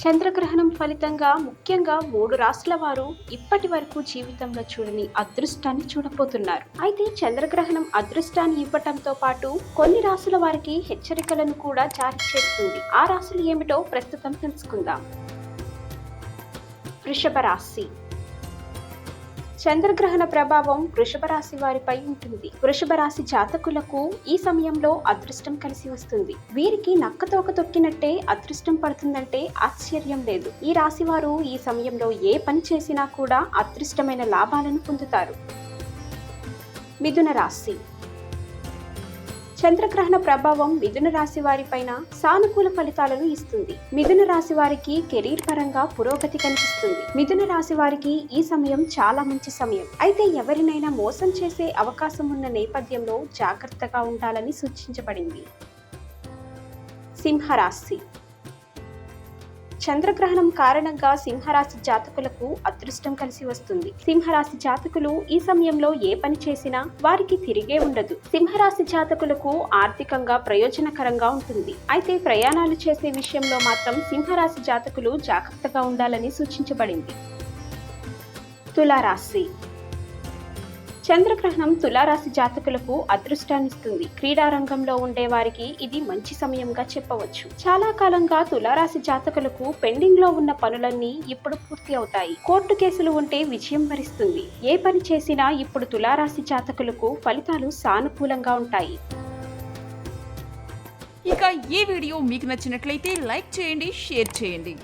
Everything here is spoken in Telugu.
చంద్రగ్రహణం ఫలితంగా ముఖ్యంగా మూడు రాష్ట్రాల వారు ఇప్పటి వరకు జీవితంలో చూడని అదృష్టాన్ని చూడబోతున్నారు. అయితే చంద్రగ్రహణం అదృష్టాన్ని ఇవ్వటంతో పాటు కొన్ని రాసుల వారికి హెచ్చరికలను కూడా జారీ చేస్తుంది. ఆ రాశులు ఏమిటో ప్రస్తుతం తెలుసుకుందాం. వృషభ రాశి చంద్రగ్రహణ ప్రభావం వృషభ రాశి వారిపై ఉంటుంది. వృషభ రాశి జాతకులకు ఈ సమయంలో అదృష్టం కలిసి వస్తుంది. వీరికి నక్కతోక తొక్కినట్టే అదృష్టం పడుతుందంటే ఆశ్చర్యం లేదు. ఈ రాశి వారు ఈ సమయంలో ఏ పని చేసినా కూడా అదృష్టమైన లాభాలను పొందుతారు. మిథున రాశి చంద్రగ్రహణ ప్రభావం మిథున రాశి వారిపైన సానుకూల ఫలితాలను ఇస్తుంది. మిథున రాశి వారికి కెరీర్ పరంగా పురోగతి కనిపిస్తుంది. మిథున రాశి వారికి ఈ సమయం చాలా మంచి సమయం. అయితే ఎవరినైనా మోసం చేసే అవకాశం ఉన్న నేపథ్యంలో జాగ్రత్తగా ఉండాలని సూచించబడింది. సింహరాశి చంద్రగ్రహణం కారణంగా సింహరాశి జాతకులకు అదృష్టం కలిసి వస్తుంది. సింహరాశి జాతకులు ఈ సమయంలో ఏ పని చేసినా వారికి తిరిగే ఉండదు. సింహరాశి జాతకులకు ఆర్థికంగా ప్రయోజనకరంగా ఉంటుంది. అయితే ప్రయాణాలు చేసే విషయంలో మాత్రం సింహరాశి జాతకులు జాగ్రత్తగా ఉండాలని సూచించబడింది. తులారాశి చంద్రగ్రహణం తులారాశి జాతకులకు అదృష్టాన్నిస్తుంది. క్రీడా రంగంలో ఉండే వారికి ఇది మంచి సమయంగా చెప్పవచ్చు. చాలా కాలంగా తులారాశి జాతకులకు పెండింగ్లో ఉన్న పనులన్నీ ఇప్పుడు పూర్తి అవుతాయి. కోర్టు కేసులు ఉంటే విజయం వరిస్తుంది. ఏ పని చేసినా ఇప్పుడు తులారాశి జాతకులకు ఫలితాలు సానుకూలంగా ఉంటాయి. ఇక ఈ వీడియో మీకు నచ్చినట్లయితే లైక్ చేయండి షేర్ చేయండి.